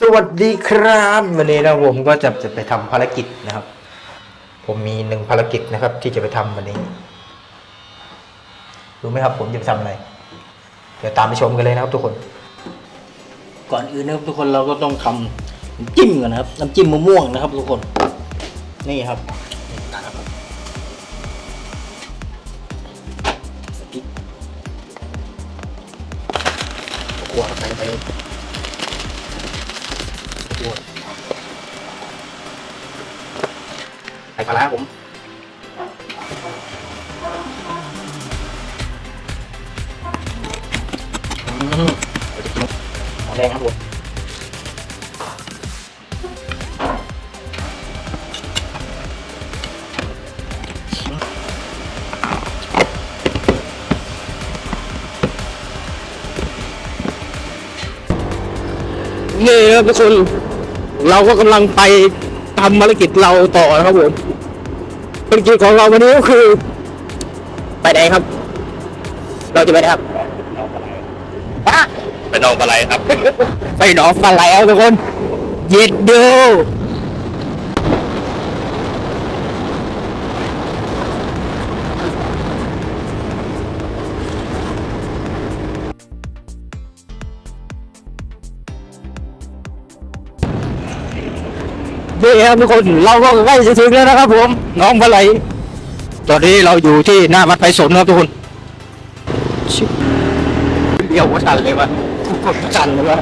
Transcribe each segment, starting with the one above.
สวัสดีครับวันนี้นะผมก็จะจะไปทำภารกิจนะครับ ผมมีหนึ่งภารกิจนะครับ ที่จะไปทำวันนี้รู้ไหมครับ ผมจะไปทำอะไรเดี๋ยวตามไปชมกันเลยนะครับทุกคน ก่อนอื่นนะครับทุกคนเราก็ต้องทำน้ำจิ้มก่อนนะครับน้ำจิ้มมะม่วงนะครับ ทุกคน นี่ครับ ปลาร้าผมอืมเราจะกินหอมแดงครับผมนี่นะครับทุกคน เราก็กำลังไปทำภารกิจเราต่อนะครับผม ภารกิจของเราวันนี้ก็คือ ไปไหนครับ เราจะไปไหนครับฮะไปนองปลาไหลครับ ไปหนองปลาไหลครับทุกคน เย็ดดู ครับทุกคนเราก็ใกล้จะถึงแล้วนะครับ ผมน้องปลาไหลตอนนี้เราอยู่ที่หน้าวัดไผ่สนครับทุกคนเดี๋ยวว่าชันเลยวะกดชันเลยวะ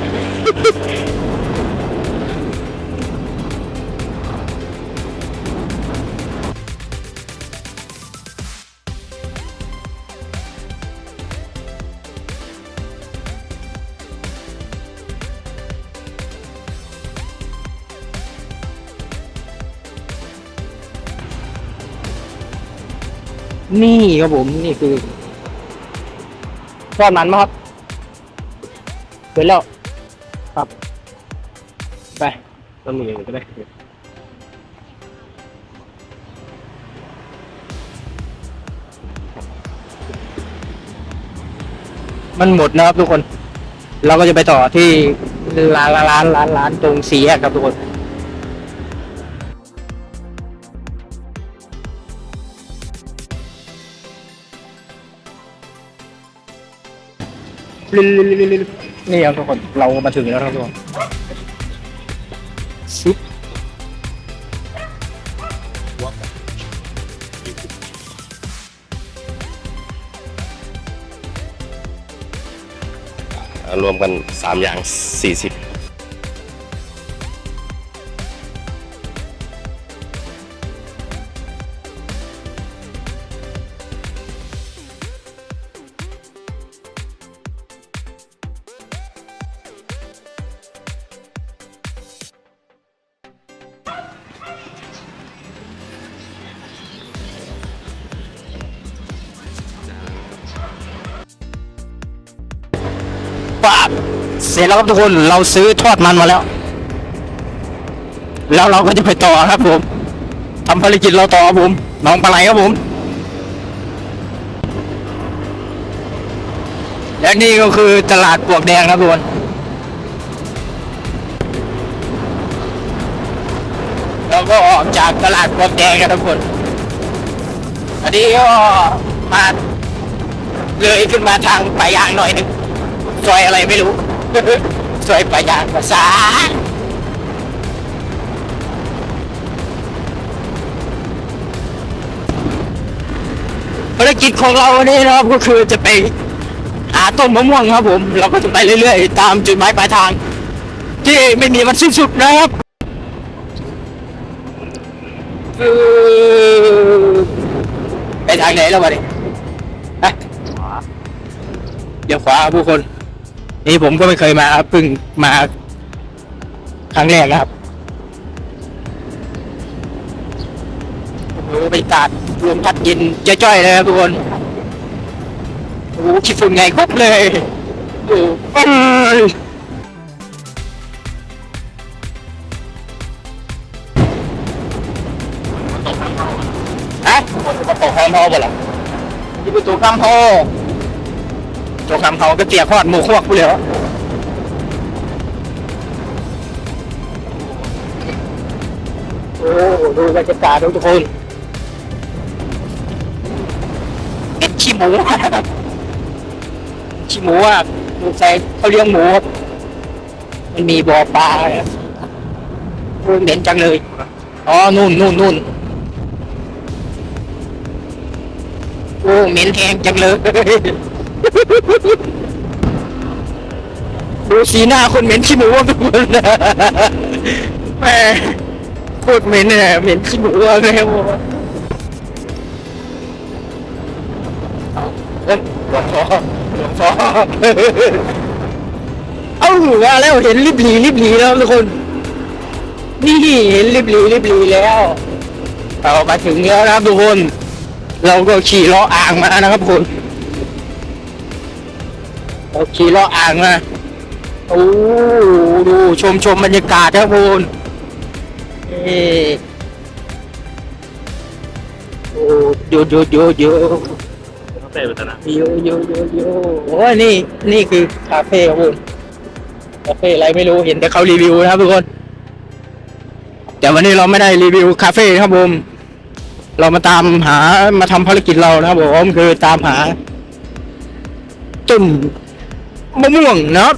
นี่ครับผมนี่คือทอดมันไหมครับเสร็จแล้วครับ ไปต้นมือก็ได้มันหมดนะครับทุกคน เราก็จะไปต่อที่ร้านร้านร้านร้านตรงสีแยกครับทุกคน ลิลลิลิลิลินี่ครัทุกคนเรามาถึงแล้วทุกคนซุปรวมกัน 3 อย่าง 40 เสร็จแล้วครับทุกคนเราซื้อทอดมันมาแล้ว แล้วเราก็จะไปต่อครับผมทำภารกิจเราต่อครับผมน้องปลาไหลครับผมและนี่ก็คือตลาดปวกแดงครับทุกคนเราก็ออกจากตลาดปวกแดงกันทุกคนอันนี้ก็มาเลยขึ้นมาทางปลายางหน่อยหนึงซอยอะไรไม่รู้ ซอยปลายางภาษาภารกิจของเราวันนี้นะครับก็คือจะไปหาต้นมะม่วงครับผม เราก็จะไปเรื่อยๆ ตามจุดหมายปลายทาง ที่ไม่มีวันสิ้นสุดนะครับไปทางไหนแล้ววะเนี่ยเดี๋ยวขวาครับผู้คน นี่ผมก็ไม่เคยมาครับเพิ่งมาครั้งแรกครับโอ้โหบรรยากาศลมพัดเย็นจ้อยๆเลยครับทุกคนโอ้โหขี้ฝุ่นไงครบเลยโอ้โหเอ้ยฮะตกคำพอบ่ล่ะที่ประตูคำพอ ตัวคำเขาก็เตียคอดหมูควักผู้เหลียวโอ้ดูบรรยากาศทุกคนเอ็ดขี้หมูขี้หมูอะหมูใส่เขาเลี้ยงหมูมันมีบ่อปลาเหม็นจังเลยอ๋อนู่นนู่นนู่นโอ้เหม็นแทงจังเลย ดูสีหน้าคนเหม็นขี้หมูอะทุกคนแม่โคตรเหม็นเนี่ยเหม็นขี้หมูอะเลยว่าเอ้ยหลวงพ่อหลวงพ่อเอ้าว่าแล้วเห็นริบหลีริบหลีแล้วทุกคน นี่เห็นริบหลีริบหลีแล้ว เรามาถึงแล้วนะครับทุกคน เราก็ขี่ล้ออ่างมานะครับทุกคน เราขี่ล้ออ่างมาโอ้ดูชมชมบรรยากาศครับทุกคนเอโอ้โยโยโยโยเต้ไปตนะโยโยโยโยโอ้ยนี่นี่คือคาเฟ่ครับผมคาเฟ่อะไรไม่รู้เห็นแต่เขารีวิวนะครับทุกคน แต่วันนี้เราไม่ได้รีวิวคาเฟ่ครับผมเรามาตามหามาทำภารกิจเรานะครับผมคือตามหาต้น มะม่วงนะ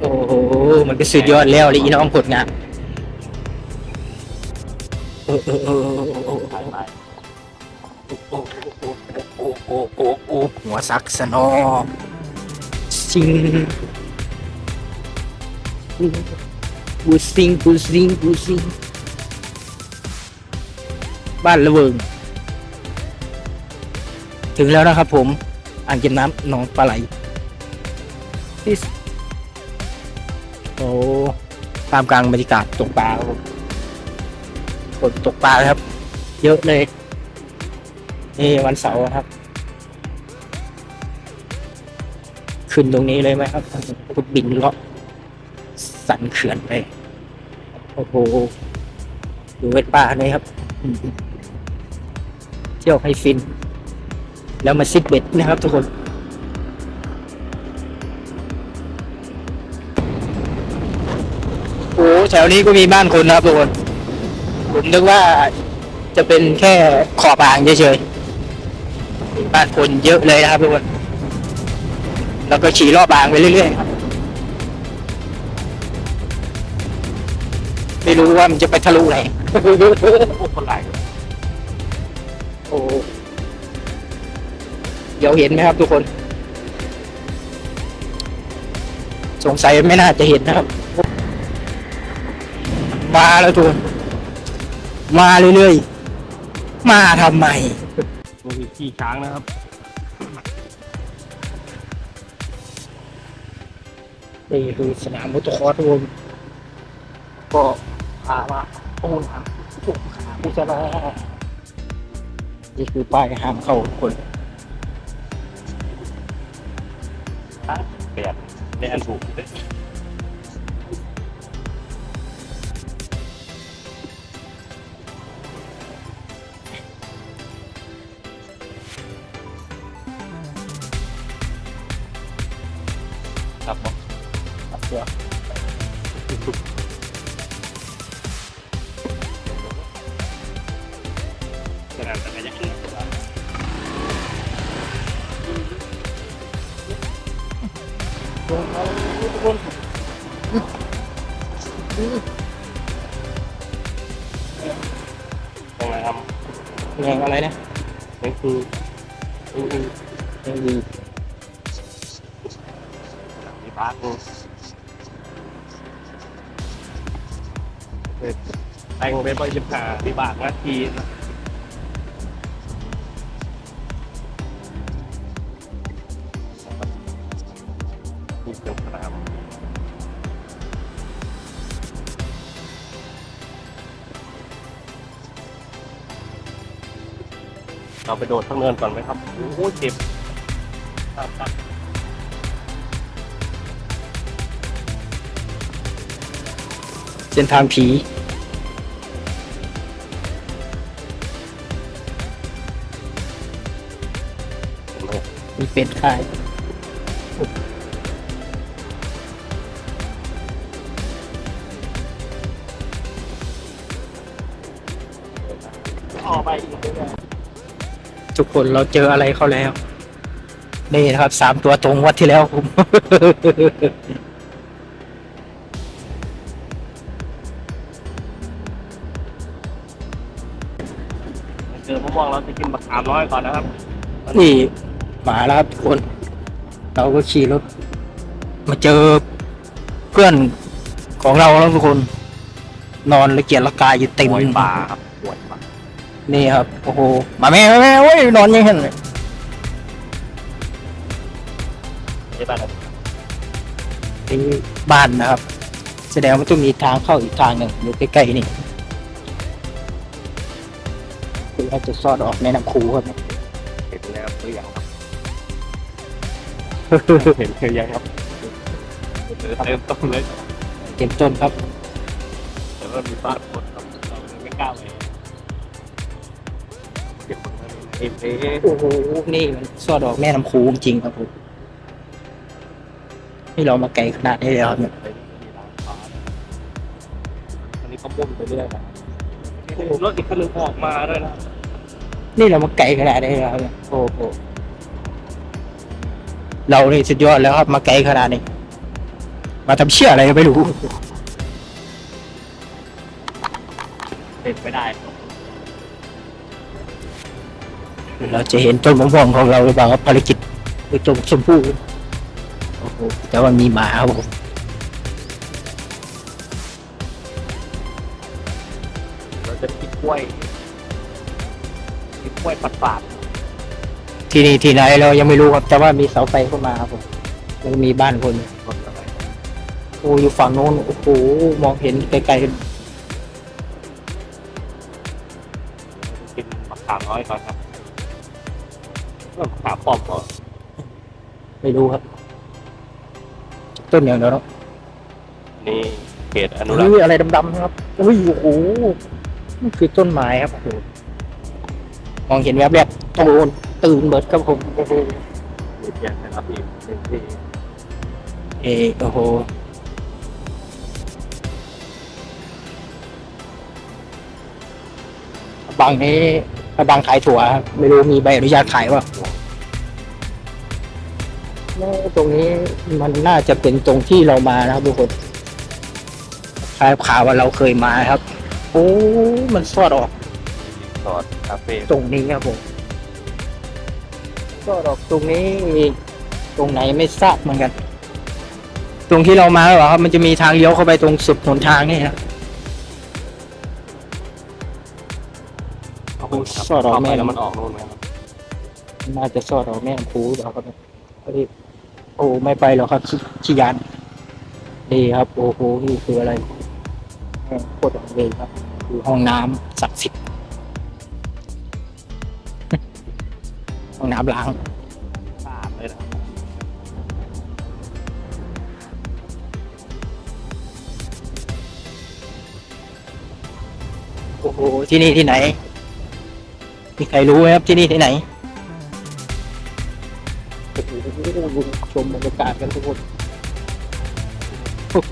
โอ้โห มันก็สุดยอดแล้วเลยอีน้องผลงานเออเออเออเออเออโอ้โอ้โอ้โอ้โอ้โอ้หัวซักสนอซิงกูซิงกูซิงกูซิงบ้านละเวิงถึงแล้วนะครับผม อ่างเก็บน้ำหนองปลาไหลที่โอ้ตามกลางบรรยากาศตกปลาครับผมฝนตกปลาครับ เยอะเลยนี่วันเสาร์ครับ ขึ้นตรงนี้เลยไหมครับก็บินเลาะสันเขื่อนไป โอ้โหดูเวทป่าเลยครับ เที่ยวให้ฟิน แล้วมาซิดเบ็ดนะครับทุกคน โอ้แถวนี้ก็มีบ้านคนนะครับทุกคน ผมนึกว่าจะเป็นแค่ขอบอ่างเฉยๆบ้านคนเยอะเลยนะครับทุกคน แล้วก็ขี่รอบอ่างไปเรื่อยๆครับไม่รู้ว่ามันจะไปทะลุไหนโอ้คนไหลโอ้ เดี๋ยวเห็นไหมครับทุกคน สงสัยไม่น่าจะเห็นนะครับ มาแล้วทุกคนมาเรื่อยๆ มาทำไมนี่คือขี่ช้างนะครับ นี่คือสนามมอเตอร์คอร์สทุกคนก็พามาโอ้หาผู้ชนะนี่คือป้ายห้ามเข้าทุกคน เปลี่ยนแน่นถูก วิบากนาทีนะนี่เป็นสนามเราไปโดดข้างเนินก่อนไหมครับ โอ้โหเจ็บครับครับเส้นทางผี เป็ดขายทุกคนเราเจออะไรเขาแล้ว นี่นะครับสามตัวตรงวัดที่แล้วผมๆเจอมะม่วงเราจะกินบักสามร้อยก่อนนะครับ นี่ มาแล้วครับทุกคน เราก็ขี่รถ มาเจอเพื่อนของเราแล้วทุกคน นอนละเกียดละกายอยู่เต็มปวยป่าครับปวยป่านี่ครับโอ้โหมาแม่มาแม่เว้ยนอนยังเห็นเลยใช่ป่ะครับนี่บ้านนะครับ แสดงว่าต้องมีทางเข้าอีกทางหนึ่งอยู่ใกล้ๆนี่คือว่าจะซอดออกในน้ำคูครับเห็นแล้วหรือยังครับ เห็นหรือยังครับเติมต้นเลยเต็มต้นครับ แต่ว่ามีบ้านคนครับเราเลยไม่กล้าไปเดี๋ยวคนนั้นเอ็มเอโอ้โห นี่มันซอดออกแม่น้ำคูจริงๆครับผมนี่เรามาไกลขนาดนี้แล้วครับเนี่ยอันนี้เขาบ่นไปเรื่อยนะรถอีกคันหนึงออกมาด้วยนะ นี่เรามาไกลขนาดนี้แล้วครับเนี่ยโอ้โห เรานี่สุดยอดแล้วครับมาไกลขนาดนี้ มาทำเชี่ยอะไรก็ไม่รู้เป็นไปได้ เราจะเห็นต้นมะม่วงของเราหรือเปล่าครับภารกิจไปตรงชมพู่โอ้โหแต่ว่ามีหมาครับผมเราจะกินกล้วยกินกล้วยปัดปาด ที่นี่ที่ไหนเรายังไม่รู้ครับแต่ว่ามีเสาไฟเข้ามาครับผมแล้วก็มีบ้านคนรถอะไรโอ้อยู่ฝั่งโน้นโอ้โหมองเห็นไกลกินมะขามน้อยก่อนครับมะขามปอมก่อนๆไม่รู้ครับ ต้นอย่างเดียวเนาะนี่เขตอนุรักษ์ อุ้ยอะไรดำๆนะครับอุ้ยโอ้โหนี่คือต้นไม้ครับโอ้โหมองเห็นแวบแรกโตน ตื่นเบิดครับผมโอ้โหมีเพียงนะครับอีกหนึ่งที่เออโอ้โหบางนี้บางขายถั่วครับไม่รู้มีใบอนุญาตขายว่าตรงนี้มันน่าจะเป็นตรงที่เรามานะครับทุกคนคล้ายข่าวว่าเราเคยมาครับ โอ้ มันสอดออก สอดคาเฟ่ตรงนี้ครับผม สอดออกตรงนี้อีกตรงไหนไม่ทราบเหมือนกัน ตรงที่เรามาเหรอครับมันจะมีทางเลี้ยวเข้าไปตรงสุดหนทางนี่ครับเข้าไปครับสอดออกเข้าแม่ไปแล้วมันออกนู่นไหมครับน่าจะสอดออกแม่น้ำพูหรือเปล่าครับพอดีโอ้ไม่ไปหรอกครับขี้ขี้ยานนี่ครับ โอ้โหนี่คืออะไรแม่งโคตรเลยครับคือห้องน้ำศักดิ์สิทธิ์ องน้ำล้างสะอาดเลยนะโอ้โหที่นี่ที่ไหน มีใครรู้ไหมครับที่นี่ที่ไหนโอ้โหชมบรรยากาศกันทุกคนโอ้โห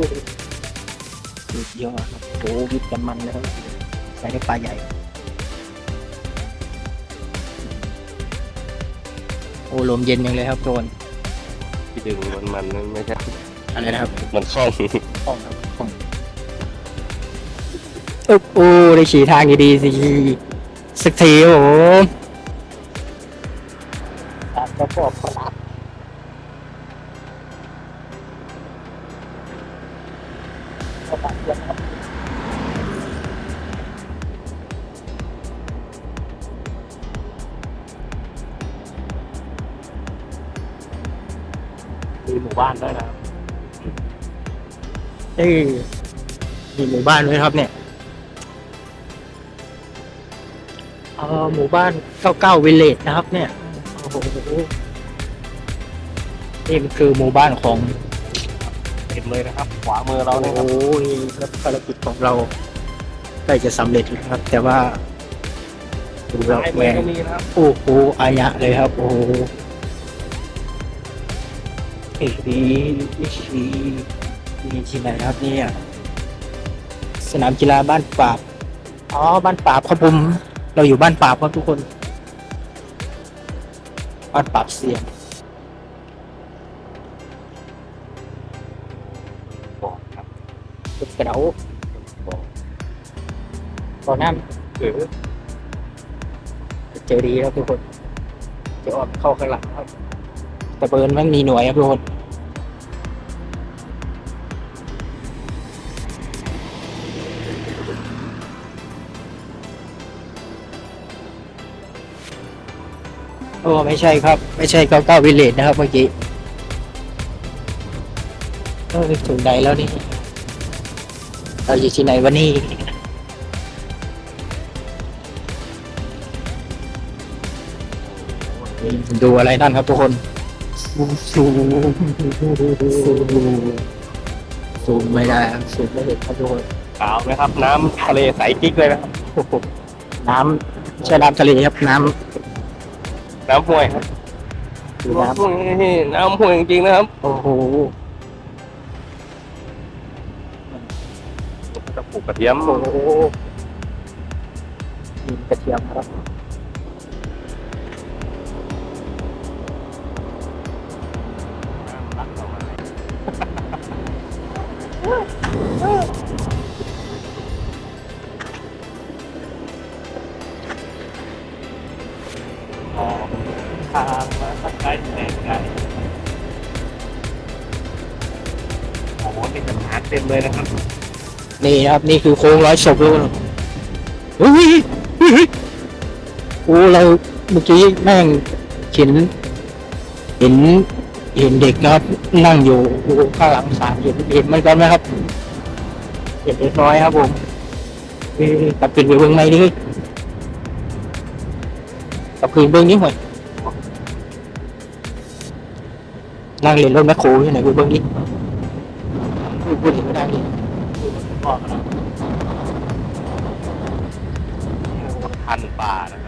สุดยอดครับโอ้โหวิทย์กันมันเลยครับใส่ในปลาใหญ่ ลมเย็นยังเลยครับโดนที่ดึงมันมันไม่ใช่ อะไรนะครับมันคล่องห้องครับห้องโอ้โหได้ขี่ทางดีๆสิสักทีโอ้โหตามกระปอบขลับ เอ้ยมีหมู่บ้านด้วยครับเนี่ยเออหมู่บ้านเก้าเก้าวิลเลจนะครับ เนี่ยโอ้โหนี่มันคือหมู่บ้านของเห็นเลยนะครับ ขวามือเราโอ้เนี่ยโหครับนี่ครับภารกิจของเราใกล้จะสำเร็จแล้วครับ แต่ว่าดูแล้วซ้ายแหมืวอนก็มีนะครับโอ้โหอายะเลยครับ โอ้โหเอ้ยนี่นี่ นี่ที่ไหนครับเนี่ยสนามกีฬาบ้านปราบอ๋อบ้านปราบครับผมเราอยู่บ้านป่าบครับทุกคน บ้านป่าบเสียงบอกครับจุดกระเดาตอนนั้นหรือเจอดีครับทุกคน จะออกเข้าข้างหลังครับแต่เบิร์นมันมีหน่วยครับทุกคน โอ้ไม่ใช่ครับ ไม่ใช่เก้าเก้าวิเลจนะครับเมื่อกี้เออถึงไหนแล้วนี่ เราอยู่ที่ไหนวะนี่ดูอะไรนั่นครับทุกคนซูมซูมซูมไม่ได้ครับซูมไม่เห็นครับทุกคนขาวไหมครับ น้ำทะเลใสกิ๊กเลยนะครับน้ำไม่ใช่น้ำทะเลครับน้ น้ำห้วยครับำคือน้น้ำห้วยจริงๆนะครับำโอ้โหจะปลูกกระเทียมโอ้โหมีกระเทียมครับ นี่นะครับ นี่คือโค้งร้อยศพเลยเฮ้ยเฮ้ยเฮ้ยโอ้เราเมื่อกี้แม่งเห็น เห็น เห็นเด็กนะครับ นั่งอยู่ข้างหลังศาลเห็นเห็นมันกันไหมครับ เห็นเล็กน้อยครับผมกลับคืนไปเบื้องในดิกลับคืนเบื้องนี้หน่อยนั่งเรียนรถแมคโครที่ไหนกูเบื้องนี้พูดถึงไม่ได้ ป่านะค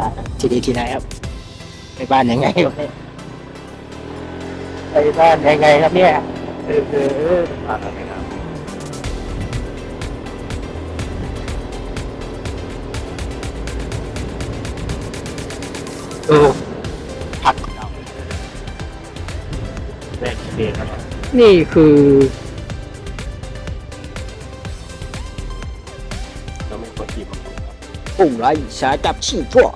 รับ ที่ดีที่ไหนครับ ไปบ้านยังไงวะเนี่ยไปบ้านยังไงครับเนี่ยเออเออผ่านอะไรนะครับเอ นี่คือ เราไม่ควรขี่มาปลูกครับปุ่งไรสาจับฉี่พวก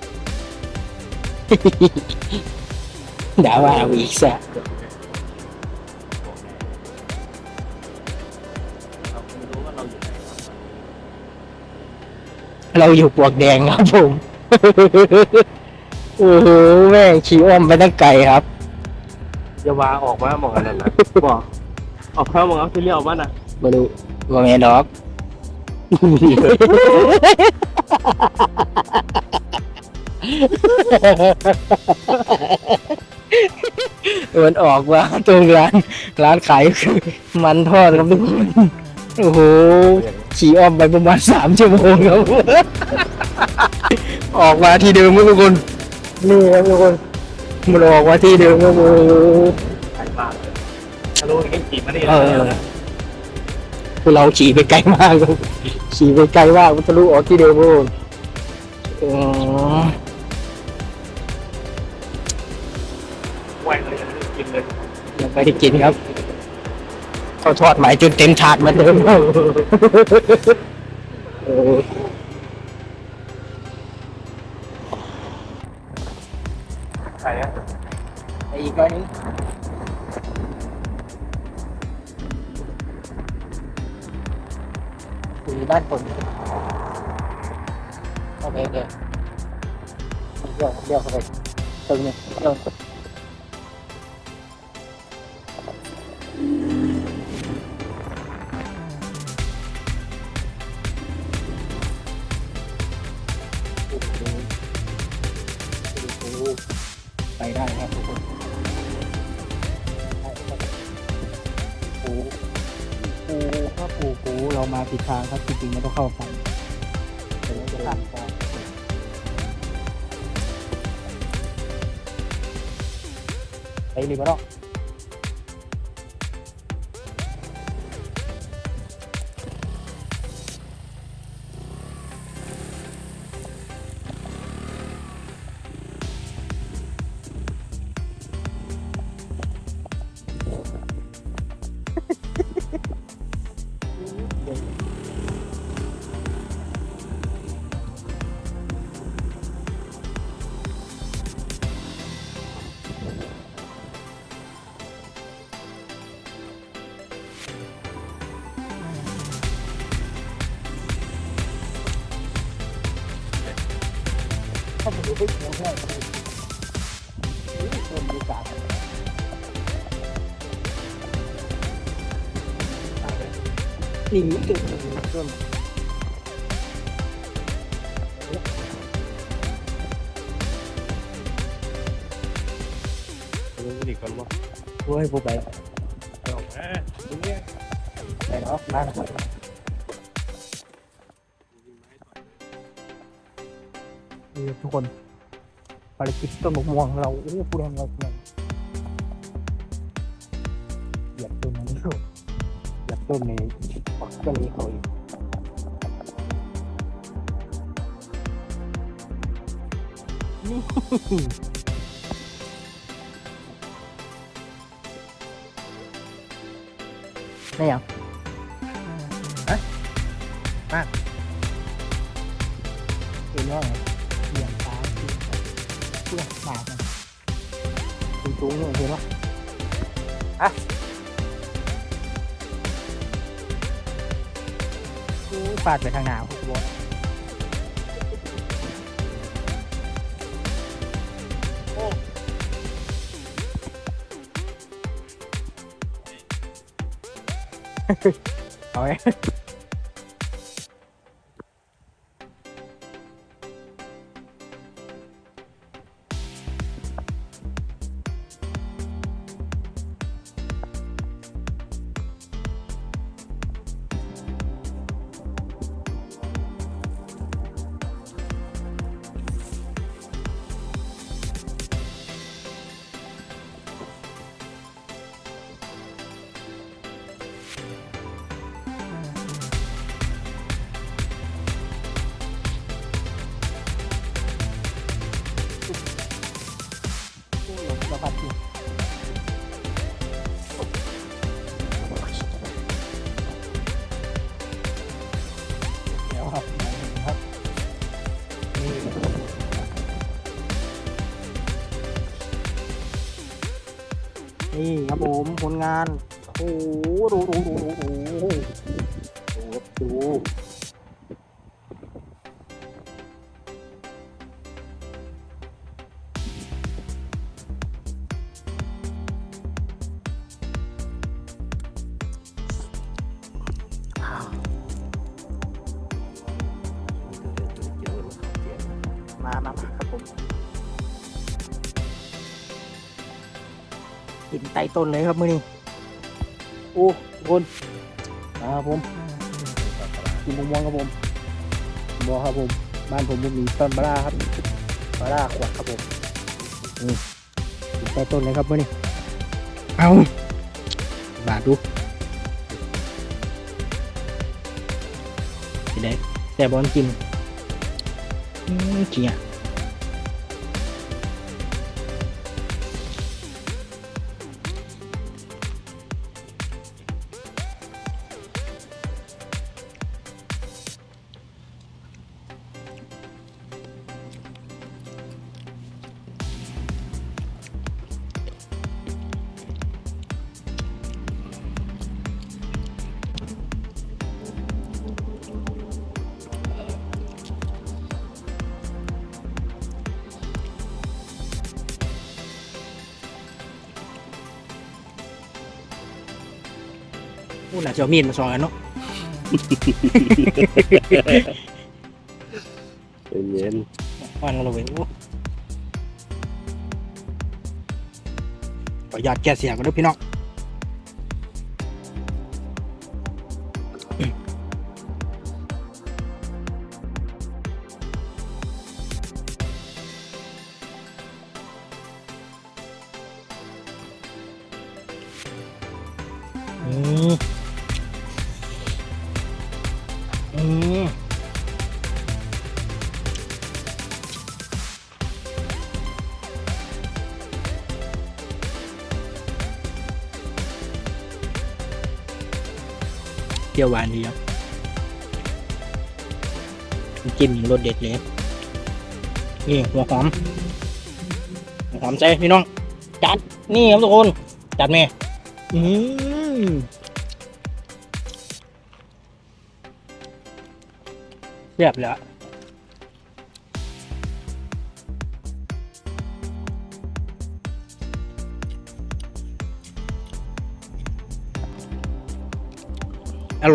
ด่าว่าเอาอีกซะเราไม่รู้ว่าเราอยู่ไหนครับเราอยู่ปลวกแดงครับผม โอ้โหแม่งขี่อ้อมไปตั้งไกลครับ อย่าวาออกมาบอกกันนั่นนะบอกออกเข้ามาเอาที่เรียกว่าน่ะมาดูว่าแม่นดอกมันออกว่าตรงร้าน ร้านขายคือมันทอดครับทุกคนโอ้โหขี่อ้อมไปประมาณสามชั่วโมงครับ ออกมาที่เดิมครับทุกคน นี่ครับทุกคน มันออกมาที่เดิมครับโอ้โหไกลมากเลยถ้ารู้อย่างนี้ขี่มาได้เอแล้วอนะพวกเราขี่ไปไกลมากครับขี่ไปไกลมากมันทะลุออกที่เดิมครับผมอ๋อไหวเลยยังไม่ได้กินเลยยังไม่ได้กินครับเขาทอดใหม่จนเต็มถาดเหมือนเดิม ไอ้อีกก้อนนึงคุยบ้านคนโอเคโอเคเลี้ยวเลี้ยวเข้าไปตรงนี้เลี้ยว มาผิดทางครับจริงๆมันต้องเข้าฝั่งแต่ว่าจะข้ามไปไปรีบมาเนา ครับผมไม่หัวแห้งครับผมนี่เพิ่มบรรยากาศ ต้นมะม่วงของเราโอ้ผู้แรงเราเพียเหยียบต้นนี้เหยียบต้นนี้ปักต้นนี้เขาอีกนี่ได้ยัง เพื่อหมากมันสูงเนี่ยนว่าอะโอ้ยปาดไปทางหนาวคุณบอเอาไว้ ครับผมผลงาน โอ้โหดูดูดูดู นไต่ต้นเลยครับมือนี้โอ้ทุกคนมาครับผมกินมะม่วงครับผมบอครับผม บ้านผมมีต้นบาร่าครับบาร่าขวดครับผมนี่กินไต่ต้นเลยครับมือนี้เอาบาดดูกินได้แต่บอลกินอืมจ ริงอะพูดหน่ะจะเอามีดมาซอยกันเนาะเย็นวันกันเราเว้ยโอ้ขออนุญาตแก้เสียงกันด้วยพี่น้อง รี้ยวหวานดีครับจิ้มรสเด็ดเลยนี่หัวหอมหัวหอมใจพี่น้อง จัดนี่ครับทุกคน จัดแม่อืมเรียบแล้ว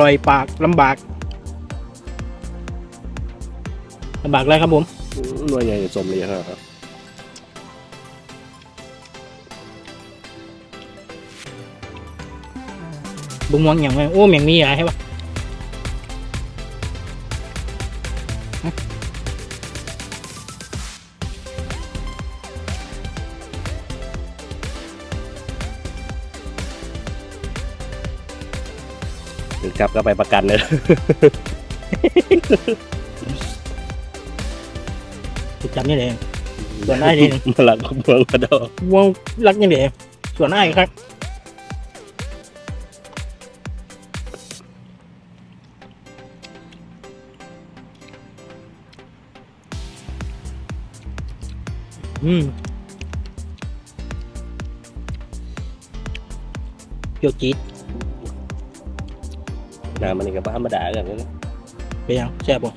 ร่อยปากลำบากลำบากเลยครับผมหน่วยใหญ่สมเลยครับบุ้งมองอย่างไรโอ้เมียงมีอะไรให้ปะ จับก็ไปประกันเลยติดจำนี่เลยส่วนได้ดีมาหลังก็เมืองกระโดดวงรักยังเดียวส่วนได้ครับอืมเปรี้ยวจี๊ด น้ำมันนี่กับบ้านมาด่ากันนะไปยังแซ่บบ่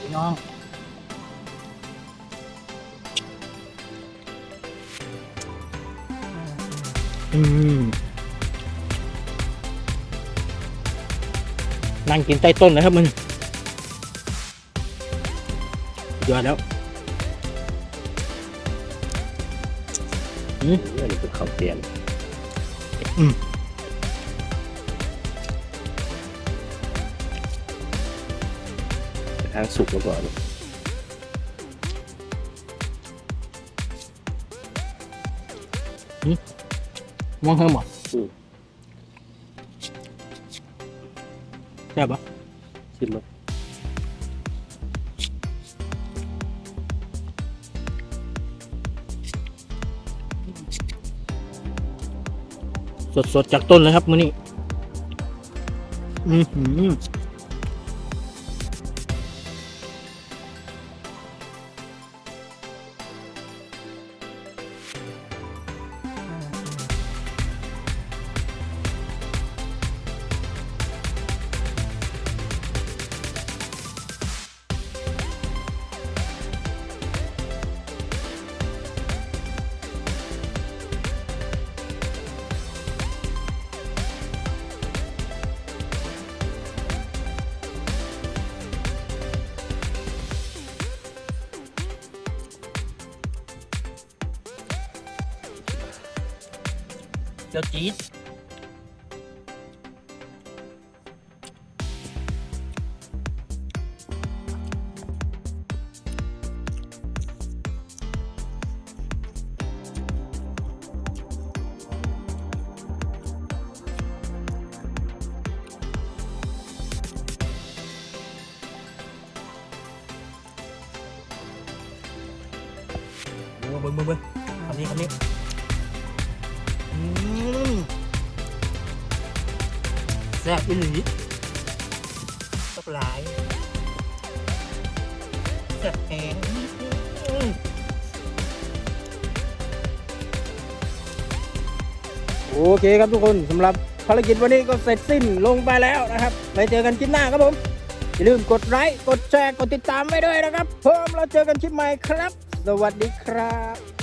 พี่น้องอืมนั่งกินใต้ต้นนะครับมึงยอดแล้วนี่เป็นข้าวเตียนอืม ทางสุกมาก่อนมองเฮิมบ่แซ่บปะชิมมั้ยสดสดๆ จากต้นเลยครับมื้อนี้ อือหือ เจ้าจี๊ดโอ้เบิ้ง ซ่บอีหลีแซ่บหลายแซ่บแหงโอเคครับทุกคนสำหรับภารกิจวันนี้ก็เสร็จสิ้นลงไปแล้วนะครับไว้เจอกันคลิปหน้าครับผม อย่าลืมกดไลค์กดแชร์กดติดตามไว้ด้วยนะครับเพิ่มเราเจอกันคลิปใหม่ครับ สวัสดีครับ